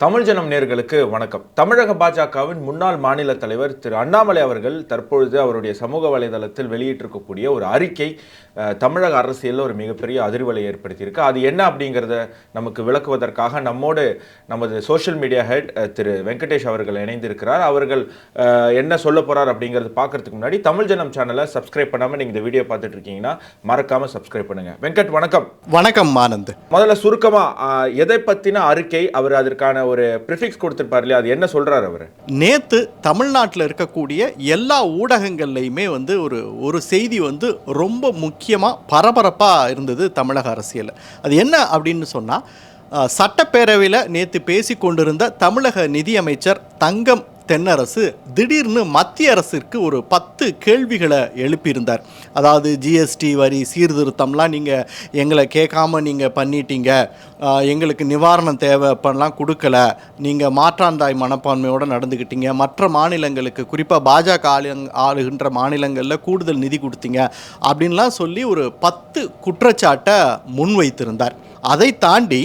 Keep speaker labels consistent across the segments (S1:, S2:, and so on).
S1: தமிழ் ஜனம் நேர்களுக்கு வணக்கம். தமிழக பாஜகவின் முன்னாள் மாநில தலைவர் திரு அண்ணாமலை அவர்கள் தற்பொழுது அவருடைய சமூக வலைதளத்தில் வெளியிட்டிருக்கக்கூடிய ஒரு அறிக்கை தமிழக அரசியலில் ஒரு மிகப்பெரிய அதிர்வலை ஏற்படுத்தியிருக்கு. அது என்ன அப்படிங்கிறத நமக்கு விளக்குவதற்காக நம்மோடு நமது social media head Thiru Venkatesh அவர்கள் இணைந்திருக்கிறார். அவர்கள் என்ன சொல்ல போறார் அப்படிங்கிறது பார்க்கறதுக்கு முன்னாடி தமிழ் ஜனம் சேனலை சப்ஸ்கிரைப் பண்ணாமல் நீங்கள் இந்த வீடியோ பார்த்துட்டு இருக்கீங்கன்னா மறக்காம சப்ஸ்கிரைப் பண்ணுங்க. வெங்கட் வணக்கம்.
S2: வணக்கம் ஆனந்த்.
S1: முதல்ல சுருக்கமா ஆஹ், எதை பத்தின அறிக்கை அவர் அதற்கான ஒரு ப்ரிஃபிக்ஸ் கொடுத்துருப்பார் இல்லையா? அது என்ன சொல்கிறார் அவர்?
S2: நேற்று தமிழ்நாட்டில் இருக்கக்கூடிய எல்லா ஊடகங்கள்லையுமே வந்து ஒரு ஒரு செய்தி வந்து ரொம்ப முக்கியமாக பரபரப்பாக இருந்தது தமிழக அரசியலில். அது என்ன அப்படின்னு சொன்னால் சட்டப்பேரவையில் நேற்று பேசி கொண்டிருந்த தமிழக நிதியமைச்சர் தங்கம் தென்னரசு திடீர்னு மத்திய அரசிற்கு ஒரு பத்து கேள்விகளை எழுப்பியிருந்தார். அதாவது ஜிஎஸ்டி வரி சீர்திருத்தம்லாம் நீங்கள் எங்களை கேட்காம நீங்கள் பண்ணிட்டீங்க. எங்களுக்கு நிவாரணம் தேவை அப்பெல்லாம் கொடுக்கல. நீங்கள் மாற்றாந்தாய் மனப்பான்மையோடு நடந்துக்கிட்டீங்க மற்ற மாநிலங்களுக்கு குறிப்பாக பாஜக ஆளு ஆளுகின்ற மாநிலங்களில் கூடுதல் நிதி கொடுத்தீங்க அப்படின்லாம் சொல்லி ஒரு பத்து குற்றச்சாட்டை முன்வைத்திருந்தார். அதை தாண்டி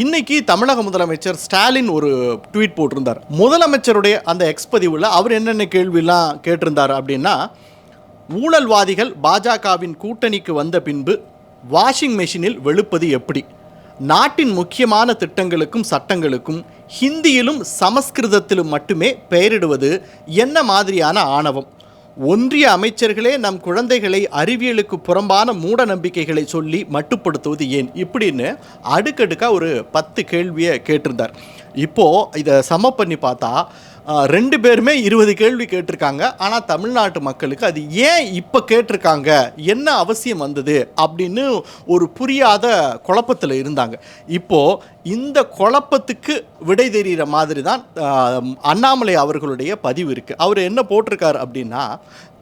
S2: இன்னைக்கு தமிழக முதலமைச்சர் ஸ்டாலின் ஒரு ட்வீட் போட்டிருந்தார். முதலமைச்சருடைய அந்த எக்ஸ்பதிவில் அவர் என்னென்ன கேள்விலாம் கேட்டிருந்தார் அப்படின்னா ஊழல்வாதிகள் பாஜகவின் கூட்டணிக்கு வந்த பின்பு வாஷிங் மெஷினில் வெளுப்பது எப்படி? நாட்டின் முக்கியமான திட்டங்களுக்கும் சட்டங்களுக்கும் ஹிந்தியிலும் சமஸ்கிருதத்திலும் மட்டுமே பெயரிடுவது என்ன மாதிரியான ஆணவம்? ஒன்றிய அமைச்சர்களே நம் குழந்தைகளை அறிவியலுக்கு புறம்பான மூட நம்பிக்கைகளை சொல்லி மட்டுப்படுத்துவது ஏன் இப்படின்னு அடுக்கடுக்காக ஒரு பத்து கேள்வியை கேட்டிருந்தார். இப்போது இதை சம பண்ணி பார்த்தா ரெண்டு பேருமே இருபது கேள்வி கேட்டிருக்காங்க. ஆனால் தமிழ்நாட்டு மக்களுக்கு அது ஏன் இப்போ கேட்டிருக்காங்க? என்ன அவசியம் வந்தது? அப்படின்னு ஒரு புரியாத குழப்பத்தில் இருந்தாங்க. இப்போது இந்த குழப்பத்துக்கு விடை தெரிகிற மாதிரி தான் அண்ணாமலை அவர்களுடைய பதிவு இருக்குது அவர் என்ன போட்டிருக்கார் அப்படின்னா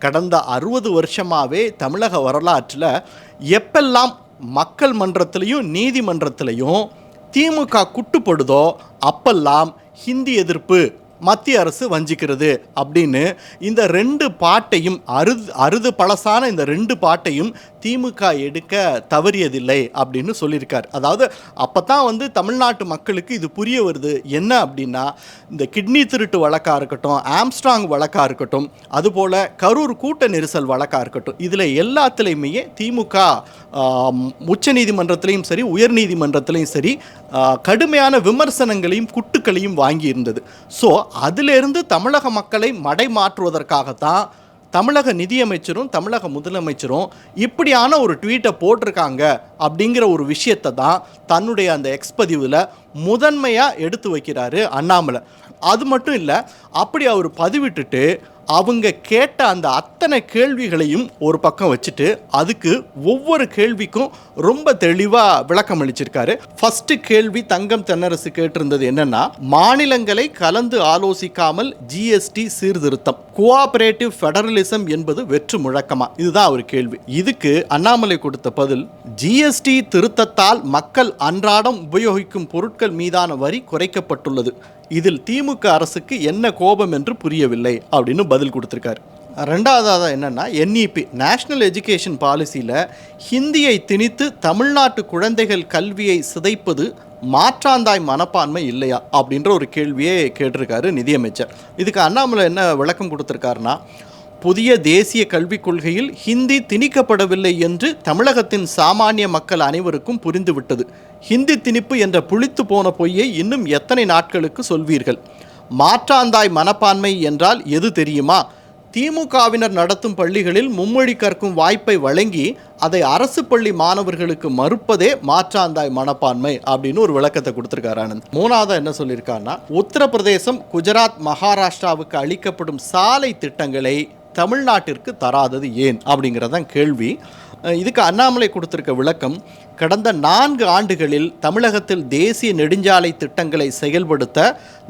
S2: கடந்த அறுபது வருஷமாகவே தமிழக வரலாற்றில் எப்பெல்லாம் மக்கள் மன்றத்திலையும் நீதிமன்றத்திலையும் திமுக குட்டுப்படுதோ அப்பெல்லாம் ஹிந்தி எதிர்ப்பு மத்திய அரசு வஞ்சிக்கிறது அப்படின்னு இந்த ரெண்டு பாட்டையும் அறுது அறுது பழசான இந்த ரெண்டு பாட்டையும் திமுக எடுக்க தவறியதில்லை அப்படின்னு சொல்லியிருக்கார். அதாவது அப்போ தான் வந்து தமிழ்நாட்டு மக்களுக்கு இது புரிய வருது. என்ன அப்படின்னா இந்த கிட்னி திருட்டு வழக்காக இருக்கட்டும் ஆம்ஸ்ட்ராங் வழக்காக இருக்கட்டும் அதுபோல் கரூர் கூட்ட நெரிசல் வழக்காக இருக்கட்டும் இதில் எல்லாத்துலேயுமே திமுக உச்ச நீதிமன்றத்திலையும் சரி உயர்நீதிமன்றத்திலையும் சரி கடுமையான விமர்சனங்களையும் குட்டுக்களையும் வாங்கி இருந்தது ஸோ அதிலிருந்து தமிழக மக்களை மடை மாற்றுவதற்காகத்தான் தமிழக நிதியமைச்சரும் தமிழக முதலமைச்சரும் இப்படியான ஒரு ட்வீட்டை போட்டிருக்காங்க அப்படிங்கிற ஒரு விஷயத்தை தான் தன்னுடைய அந்த எக்ஸ்பதிவில் முதன்மையாக எடுத்து வைக்கிறாரு அண்ணாமலை. அது மட்டும் இல்லை அப்படி அவர் பதிவிட்டுட்டு அவங்க கேட்ட அந்த அத்தனை கேள்விகளையும் ஒரு பக்கம் வச்சுட்டு அதுக்கு ஒவ்வொரு கேள்விக்கும் ரொம்ப தெளிவாக விளக்கம் அளிச்சிருக்காரு. ஃபஸ்ட்டு கேள்வி தங்கம் தென்னரசு கேட்டிருந்தது என்னன்னா மாநிலங்களை கலந்து ஆலோசிக்காமல் ஜிஎஸ்டி சீர்திருத்தம். கோஆபரேட்டிவ் ஃபெடரலிசம் என்பது வெற்று முழக்கமா? இதுதான் ஒரு கேள்வி. இதுக்கு அண்ணாமலை கொடுத்த பதில் ஜிஎஸ்டி திருத்தத்தால் மக்கள் அன்றாடம் உபயோகிக்கும் பொருட்கள் மீதான வரி குறைக்கப்பட்டுள்ளது. இதில் திமுக அரசுக்கு என்ன கோபம் என்று புரியவில்லை அப்படின்னு பதில் கொடுத்துருக்காரு. ரெண்டாவதாக என்னென்னா என்இபி நேஷ்னல் எஜுகேஷன் பாலிசியில் ஹிந்தியை திணித்து தமிழ்நாட்டு குழந்தைகள் கல்வியை சிதைப்பது மாற்றாந்தாய் மனப்பான்மை இல்லையா அப்படின்ற ஒரு கேள்வியே கேட்டிருக்காரு நிதியமைச்சர். இதுக்கு அண்ணாமலை என்ன விளக்கம் கொடுத்துருக்காருன்னா புதிய தேசிய கல்விக் கொள்கையில் ஹிந்தி திணிக்கப்படவில்லை என்று தமிழகத்தின் சாமானிய மக்கள் அனைவருக்கும் புரிந்துவிட்டது. ஹிந்தி திணிப்பு என்ற புளித்து போன பொய்யை இன்னும் எத்தனை நாட்களுக்கு சொல்வீர்கள்? மாற்றாந்தாய் மனப்பான்மை என்றால் எது தெரியுமா? திமுகவினர் நடத்தும் பள்ளிகளில் மும்மொழி கற்கும் வாய்ப்பை வழங்கி அதை அரசு பள்ளி மாணவர்களுக்கு மறுப்பதே மாற்றாந்தாய் மனப்பான்மை அப்படின்னு ஒரு விளக்கத்தை கொடுத்துருக்காரு ஆனந்த். மூணாவதாக என்ன சொல்லியிருக்காருன்னா உத்தரப்பிரதேசம் குஜராத் மகாராஷ்டிராவுக்கு அளிக்கப்படும் சாலை திட்டங்களை தமிழ்நாட்டிற்கு தராதது ஏன் அப்படிங்கிறதான் கேள்வி. இதுக்கு அண்ணாமலை கொடுத்துருக்க விளக்கம் கடந்த நான்கு ஆண்டுகளில் தமிழகத்தில் தேசிய நெடுஞ்சாலை திட்டங்களை செயல்படுத்த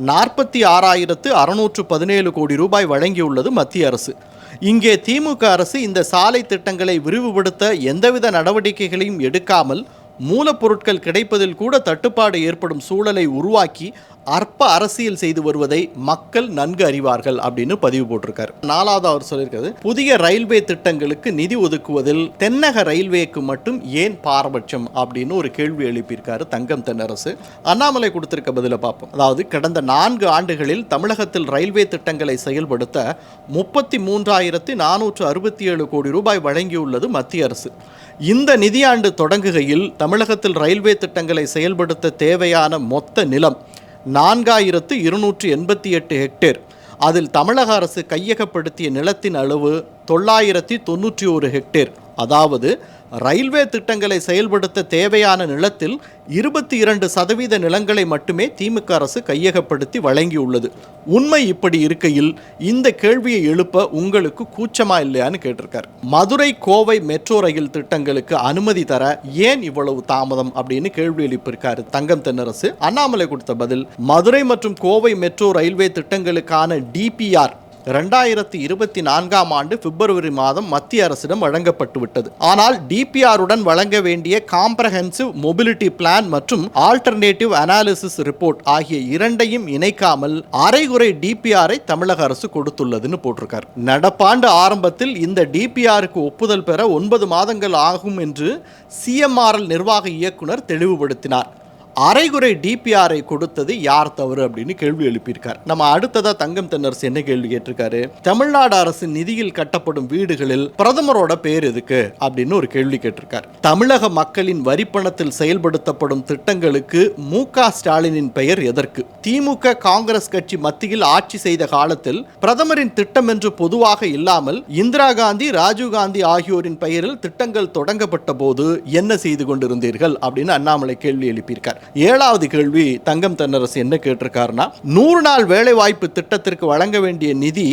S2: நாற்பத்தி ஆறாயிரத்து அறுநூற்று பதினேழு கோடி ரூபாய் வழங்கியுள்ளது மத்திய அரசு. இங்கே திமுக அரசு இந்த சாலை திட்டங்களை விரிவுபடுத்த எந்தவித நடவடிக்கைகளையும் எடுக்காமல் மூலப்பொருட்கள் கிடைப்பதில் கூட தட்டுப்பாடு ஏற்படும் சூழலை உருவாக்கி அற்ப அரசியல் செய்து வருவதை மக்கள் நன்கு அறிவார்கள் அப்படின்னு பதிவு போட்டிருக்காரு. நாலாவது அவர் சொல்லியிருக்கிறது புதிய ரயில்வே திட்டங்களுக்கு நிதி ஒதுக்குவதில் தென்னக ரயில்வேக்கு மட்டும் ஏன் பாரபட்சம்? அப்படின்னு ஒரு கேள்வி எழுப்பியிருக்காரு தங்கம் தென்னரசு. அண்ணாமலை கொடுத்திருக்க பதில பார்ப்போம். அதாவது கடந்த நான்கு ஆண்டுகளில் தமிழகத்தில் ரயில்வே திட்டங்களை செயல்படுத்த முப்பத்தி மூன்றாயிரத்தி நானூற்று அறுபத்தி ஏழு கோடி ரூபாய் வழங்கியுள்ளது மத்திய அரசு. இந்த நிதியாண்டு தொடங்குகையில் தமிழகத்தில் ரயில்வே திட்டங்களை செயல்படுத்த தேவையான மொத்த நிலம் நான்காயிரத்து இருநூற்றி எண்பத்தி எட்டு ஹெக்டேர். அதில் தமிழக அரசு கையகப்படுத்திய நிலத்தின் அளவு தொள்ளாயிரத்தி தொண்ணூற்றி ஒரு ஹெக்டேர். அதாவது ரயில்வே திட்டங்களை செயல்படுத்த தேவையான நிலத்தில் இருபத்தி இரண்டு சதவீத நிலங்களை மட்டுமே திமுக அரசு கையகப்படுத்தி வழங்கியுள்ளது. உண்மை இப்படி இருக்கையில் இந்த கேள்வியை எழுப்ப உங்களுக்கு கூச்சமா இல்லையான்னு கேட்டிருக்கார். மதுரை கோவை மெட்ரோ ரயில் திட்டங்களுக்கு அனுமதி தர ஏன் இவ்வளவு தாமதம் அப்படின்னு கேள்வி எழுப்பியிருக்காரு தங்கம் தென்னரசு. அண்ணாமலை கொடுத்த பதில் மதுரை மற்றும் கோவை மெட்ரோ ரயில்வே திட்டங்களுக்கான டிபிஆர் ரெண்டாயிரத்தி இருபத்தி நான்காம் ஆண்டு பிப்ரவரி மாதம் மத்திய அரசிடம் வழங்கப்பட்டுவிட்டது. ஆனால் டிபிஆருடன் வழங்க வேண்டிய காம்ப்ரஹென்சிவ் மொபிலிட்டி பிளான் மற்றும் ஆல்டர்னேட்டிவ் அனாலிசிஸ் ரிப்போர்ட் ஆகிய இரண்டையும் இணைக்காமல் அரைகுறை டிபிஆரை தமிழக அரசு கொடுத்துள்ளதுன்னு போட்டிருக்கார். நடப்பாண்டு ஆரம்பத்தில் இந்த டிபிஆருக்கு ஒப்புதல் பெற ஒன்பது மாதங்கள் ஆகும் என்று சிஎம்ஆர்எல் நிர்வாக இயக்குனர் தெளிவுபடுத்தினார். அரைகுறை டிபிஆரை கொடுத்தது யார் தவறு அப்படின்னு கேள்வி எழுப்பியிருக்கார். நம்ம அடுத்ததா தங்கம் தென்னரசு என்ன கேள்வி கேட்டிருக்காரு? தமிழ்நாடு அரசு நிதியில் கட்டப்படும் வீடுகளில் பிரதமரோட பேர் எதுக்கு? அப்படின்னு ஒரு கேள்வி கேட்டிருக்கார். தமிழக மக்களின் வரிப்பணத்தில் செயல்படுத்தப்படும் திட்டங்களுக்கு மு ஸ்டாலினின் பெயர் எதற்கு? திமுக காங்கிரஸ் கட்சி மத்தியில் ஆட்சி செய்த காலத்தில் பிரதமரின் திட்டம் என்று பொதுவாக இல்லாமல் இந்திரா காந்தி ராஜீவ் காந்தி ஆகியோரின் பெயரில் திட்டங்கள் தொடங்கப்பட்ட போது என்ன செய்து கொண்டிருந்தீர்கள்? அப்படின்னு அண்ணாமலை கேள்வி எழுப்பியிருக்கார். ஏழாவது கேள்வி தங்கம் தென்னரசு என்ன கேட்டிருக்காருன்னா நூறு நாள் வேலைவாய்ப்பு திட்டத்திற்கு வழங்க வேண்டிய நிதி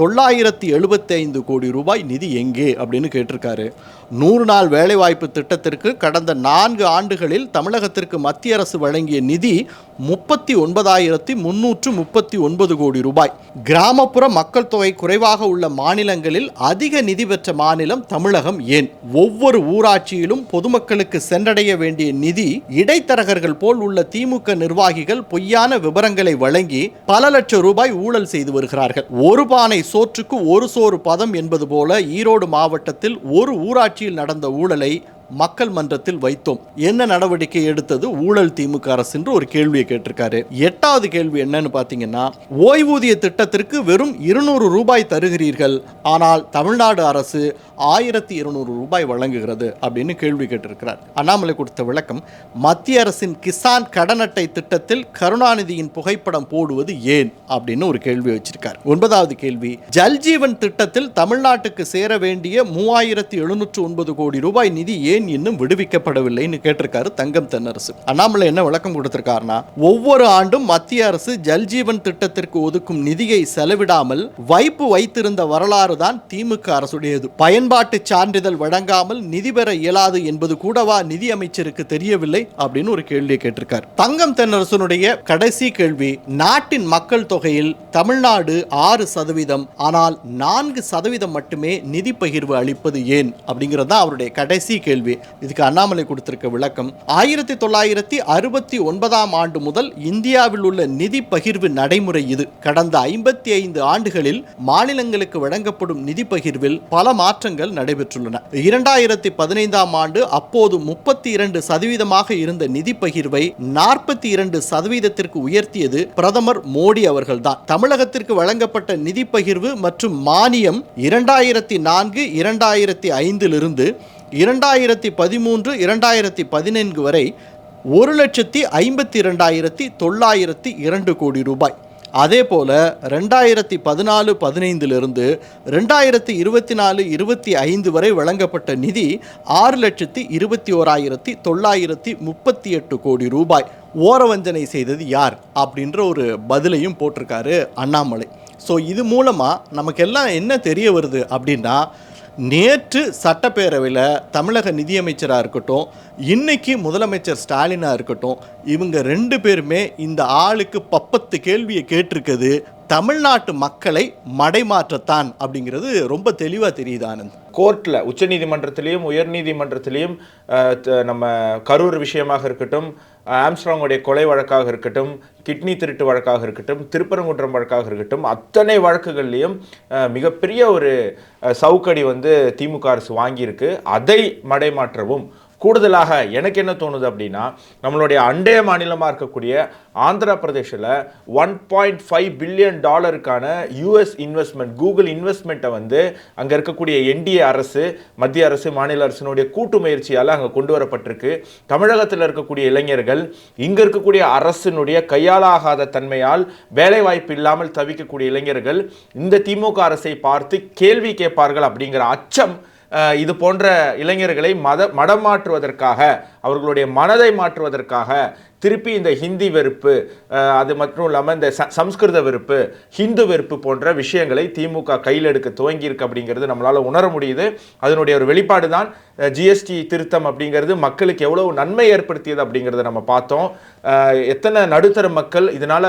S2: தொள்ளாயிரத்தி எழுபத்தி ஐந்து கோடி ரூபாய் நிதி எங்கே? அப்படின்னு கேட்டிருக்காரு. நூறு நாள் வேலைவாய்ப்பு திட்டத்திற்கு கடந்த நான்கு ஆண்டுகளில் தமிழகத்திற்கு மத்திய அரசு வழங்கிய நிதி முப்பத்தி ஒன்பதாயிரத்தி முன்னூற்று முப்பத்தி ஒன்பது கோடி ரூபாய். கிராமப்புற மக்கள் தொகை குறைவாக உள்ள மாநிலங்களில் அதிக நிதி பெற்ற மாநிலம் தமிழகம் ஏன்? ஒவ்வொரு ஊராட்சியிலும் பொதுமக்களுக்கு சென்றடைய வேண்டிய நிதி இடைத்தரகர்கள் போல் உள்ள திமுக நிர்வாகிகள் பொய்யான விவரங்களை வழங்கி பல லட்சம் ரூபாய் ஊழல் செய்து வருகிறார்கள். ஒரு பானை சோற்றுக்கு ஒரு சோறு பதம் என்பது போல ஈரோடு மாவட்டத்தில் ஒரு ஊராட்சியில் நடந்த ஊழலை மக்கள் மன்றத்தில் வைத்தோம். என்ன நடவடிக்கை எடுத்தது? ஊழல் திமுக அரசு என்று ஒரு கேள்வியை கேட்டிருக்காரு. எட்டாவது கேள்வி என்னன்னு பார்த்தீங்கன்னா ஓய்வூதிய திட்டத்திற்கு வெறும் இருநூறு ரூபாய் தருகிறீர்கள். ஆனால் தமிழ்நாடு அரசு ஆயிரத்தி இருநூறு ரூபாய் வழங்குகிறது அப்படின்னு கேள்வி கேட்டிருக்கிறார். அண்ணாமலை கொடுத்த விளக்கம் மத்திய அரசின் கிசான் கடன் அட்டை திட்டத்தில் கருணாநிதியின் புகைப்படம் போடுவது ஏன்? அப்படின்னு ஒரு கேள்வி வச்சிருக்கார். ஒன்பதாவது கேள்வி ஜல்ஜீவன் திட்டத்தில் தமிழ்நாட்டுக்கு சேர வேண்டிய மூவாயிரத்தி எழுநூற்று ஒன்பது கோடி ரூபாய் நிதி ஏன் இன்னும் விடுவிக்கப்படவில்லைன்னு கேட்டிருக்காரு தங்கம் தென்னரசு. அண்ணாமலை என்ன விளக்கம் கொடுத்திருக்காருன்னா ஒவ்வொரு ஆண்டும் மத்திய அரசு ஜல்ஜீவன் திட்டத்திற்கு ஒதுக்கும் நிதியை செலவிடாமல் வைப்பு வைத்திருந்த வரலாறு தான் திமுக அரசுடையது. பயன்பாட்டு சான்றிதழ் வழங்காமல் நிதி பெற இயலாது என்பது கூடவா நிதி அமைச்சருக்கு தெரியவில்லை அப்படின்னு ஒரு கேள்வியை கேட்டிருக்கார். தங்கம் தென்னரசனுடைய கடைசி கேள்வி நாட்டின் மக்கள் தொகையில் தமிழ்நாடு ஆறு சதவீதம் ஆனால் நான்கு சதவீதம் மட்டுமே நிதி பகிர்வு அளிப்பது ஏன்? அப்படிங்கிறது தான் அவருடைய கடைசி கேள்வி. இதுக்கு அண்ணாமலை கொடுத்திருக்க விளக்கம் ஆயிரத்தி தொள்ளாயிரத்தி அறுபத்தி ஒன்பதாம் ஆண்டு முதல் இந்தியாவில் உள்ள நிதி பகிர்வு நடைமுறை இது. கடந்த ஐம்பத்தி ஐந்து ஆண்டுகளில் மாநிலங்களுக்கு வழங்கப்படும் நிதி பகிர்வில் பல மாற்றங்கள் நடைபெற்றுள்ளன. இரண்டாயிரத்தி பதினைந்தாம் ஆண்டு அப்போது முப்பத்தி இரண்டு சதவீதமாக இருந்த நிதி பகிர்வை நாற்பத்தி இரண்டு சதவீதத்திற்கு உயர்த்தியது பிரதமர் மோடி அவர்கள்தான். தமிழகத்திற்கு வழங்கப்பட்ட நிதி பகிர்வு மற்றும் மானியம் இரண்டாயிரத்தி நான்கு இரண்டாயிரத்தி ஐந்திலிருந்து இரண்டாயிரத்தி பதிமூன்று இரண்டாயிரத்தி பதினான்கு வரை ஒரு லட்சத்தி ஐம்பத்தி இரண்டாயிரத்தி தொள்ளாயிரத்தி இரண்டு கோடி ரூபாய். அதே போல் ரெண்டாயிரத்தி பதினாலு பதினைந்திலிருந்து ரெண்டாயிரத்தி இருபத்தி நாலு இருபத்தி ஐந்து வரை வழங்கப்பட்ட நிதி ஆறு லட்சத்தி இருபத்தி ஓராயிரத்தி தொள்ளாயிரத்தி முப்பத்தி எட்டு கோடி ரூபாய். ஓரவஞ்சனை செய்தது யார்? அப்படின்ற ஒரு பதிலையும் போட்டிருக்காரு அண்ணாமலை. ஸோ இது மூலமாக நமக்கெல்லாம் என்ன தெரிய வருது அப்படின்னா நேற்று சட்டப்பேரவையில் தமிழக நிதியமைச்சராக இருக்கட்டும் இன்னைக்கு முதலமைச்சர் ஸ்டாலினாக இருக்கட்டும் இவங்க ரெண்டு பேருமே இந்த ஆளுக்கு பப்பத்து கேள்வியை கேட்டிருக்குது தமிழ்நாட்டு மக்களை மடைமாற்றத்தான் அப்படிங்கிறது ரொம்ப தெளிவாக தெரியுது ஆனந்த்.
S1: கோர்ட்டில் உச்சநீதிமன்றத்திலையும் உயர்நீதிமன்றத்திலையும் நம்ம கரூர் விஷயமாக இருக்கட்டும் ஆம்ஸ்ட்ராங்குடைய கொலை வழக்காக இருக்கட்டும் கிட்னி திருட்டு வழக்காக இருக்கட்டும் திருப்பரங்குன்றம் வழக்காக இருக்கட்டும் அத்தனை வழக்குகள்லையும் மிகப்பெரிய ஒரு சவுக்கடி வந்து திமுக அரசு வாங்கியிருக்கு. அதை மடைமாற்றவும் கூடுதலாக எனக்கு என்ன தோணுது அப்படின்னா நம்மளுடைய அண்டைய மாநிலமாக இருக்கக்கூடிய ஆந்திர பிரதேசில் ஒன் பாயிண்ட் ஃபைவ் பில்லியன் டாலருக்கான யூஎஸ் இன்வெஸ்ட்மெண்ட் கூகுள் இன்வெஸ்ட்மெண்ட்டை வந்து அங்கே இருக்கக்கூடிய என்டிஏ அரசு மத்திய அரசு மாநில அரசினுடைய கூட்டு முயற்சியால் அங்கே கொண்டு வரப்பட்டிருக்கு. தமிழகத்தில் இருக்கக்கூடிய இளைஞர்கள் இங்கே இருக்கக்கூடிய அரசினுடைய கையாளாகாத தன்மையால் வேலைவாய்ப்பு இல்லாமல் தவிக்கக்கூடிய இளைஞர்கள் இந்த திமுக அரசை பார்த்து கேள்வி கேட்பார்கள் அப்படிங்கிற அச்சம் இது போன்ற இளைஞர்களை மத மடமாற்றுவதற்காக அவர்களுடைய மனதை மாற்றுவதற்காக திருப்பி இந்த ஹிந்தி வெறுப்பு அது மட்டும் இல்லாமல் இந்த ச- சம்ஸ்கிருத வெறுப்பு ஹிந்து வெறுப்பு போன்ற விஷயங்களை திமுக கையில் எடுக்க துவங்கியிருக்கு அப்படிங்கிறது நம்மளால் உணர முடியுது. அதனுடைய ஒரு வெளிப்பாடு தான் ஜிஎஸ்டி திருத்தம் அப்படிங்கிறது மக்களுக்கு எவ்வளவு நன்மை ஏற்படுத்தியது அப்படிங்கிறத நம்ம பார்த்தோம். எத்தனை நடுத்தர மக்கள் இதனால்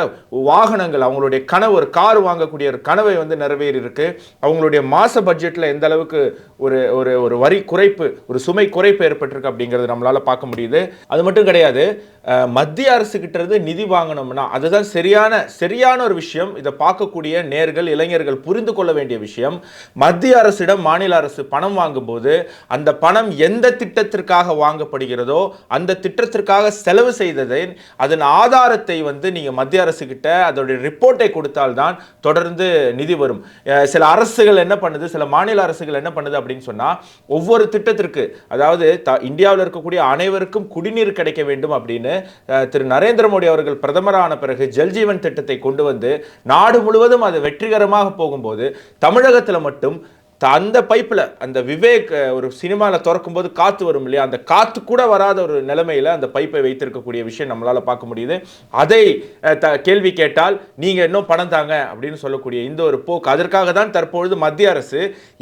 S1: வாகனங்கள் அவங்களுடைய கனவு ஒரு கார் வாங்கக்கூடிய ஒரு கனவை வந்து நிறைவேறி இருக்கு அவங்களுடைய மாச பட்ஜெட்டில் எந்த அளவுக்கு ஒரு ஒரு ஒரு வரி குறைப்பு ஒரு சுமை குறைப்பு ஏற்பட்டிருக்கு அப்படிங்கிறது நம்மளால் பார்க்க முடியுது. அது மட்டும் கிடையாது மத்திய அரசு இருந்து நிதி வாங்கணும்னா அதுதான் சரியான சரியான ஒரு விஷயம். இதை பார்க்கக்கூடிய நேர்கள் இளைஞர்கள் புரிந்து கொள்ள வேண்டிய விஷயம். மத்திய அரசிடம் மாநில அரசு பணம் வாங்கும்போது அந்த பணம் எந்த திட்டத்திற்காக வாங்கப்படுகிறதோ அந்த திட்டத்திற்காக செலவு செய்ததை அதன் ஆதாரத்தை வந்து நீங்கள் மத்திய அரசுக்கிட்ட அதோடைய ரிப்போர்ட்டை கொடுத்தால்தான் தொடர்ந்து நிதி வரும். சில அரசுகள் என்ன பண்ணுது சில மாநில அரசுகள் என்ன பண்ணுது அப்படின்னு சொன்னால் ஒவ்வொரு திட்டத்திற்கு அதாவது த- இந்தியாவில் இருக்கக்கூடிய அனைவருக்கும் குடிநீர் கிடைக்க வேண்டும் அப்படின்னு திரு நரேந்திர மோடி அவர்கள் பிரதமரான பிறகு ஜல்ஜீவன் திட்டத்தை கொண்டு வந்து நாடு முழுவதும் அது வெற்றிகரமாக போகும்போது தமிழகத்தில் மட்டும் அந்த பைப்பில் அந்த விவேக் ஒரு சினிமாவில் திறக்கும் போது காற்று வரும் இல்லையா? அந்த காற்று கூட வராத ஒரு நிலைமையில் அந்த பைப்பை வைத்திருக்கக்கூடிய விஷயம் நம்மளால் பார்க்க முடியுது. அதை த கேள்வி கேட்டால் நீங்கள் இன்னும் பணம் தாங்க அப்படின்னு சொல்லக்கூடிய இந்த ஒரு போக்கு அதற்காக தான் தற்பொழுது மத்திய அரசு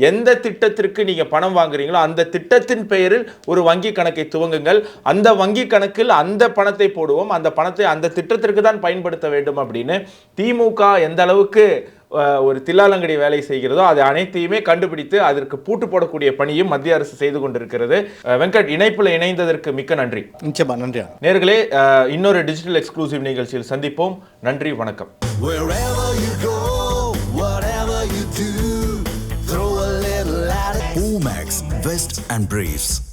S1: எந்த திட்டத்திற்கு நீங்கள் பணம் வாங்குறீங்களோ அந்த திட்டத்தின் பெயரில் ஒரு வங்கி கணக்கை துவங்குங்கள். அந்த வங்கி கணக்கில் அந்த பணத்தை போடுவோம். அந்த பணத்தை அந்த திட்டத்திற்கு தான் பயன்படுத்த வேண்டும் அப்படின்னு திமுக எந்த அளவுக்கு ஒரு தில்லாலங்கடி வேலை செய்கிறதோ அது அனைத்தையுமே கண்டுபிடித்து அதற்கு பூட்டு போடக்கூடிய பணியும் மத்திய அரசு செய்து கொண்டிருக்கிறது. வெங்கட் இணைப்புல இணைந்ததற்கு மிக்க நன்றி.
S2: நிச்சயமா நன்றி
S1: நேர்களே இன்னொரு டிஜிட்டல் எக்ஸ்க்ளூசிவ் நிகழ்ச்சியில் சந்திப்போம். நன்றி வணக்கம்.
S3: Omax, Vest and Briefs.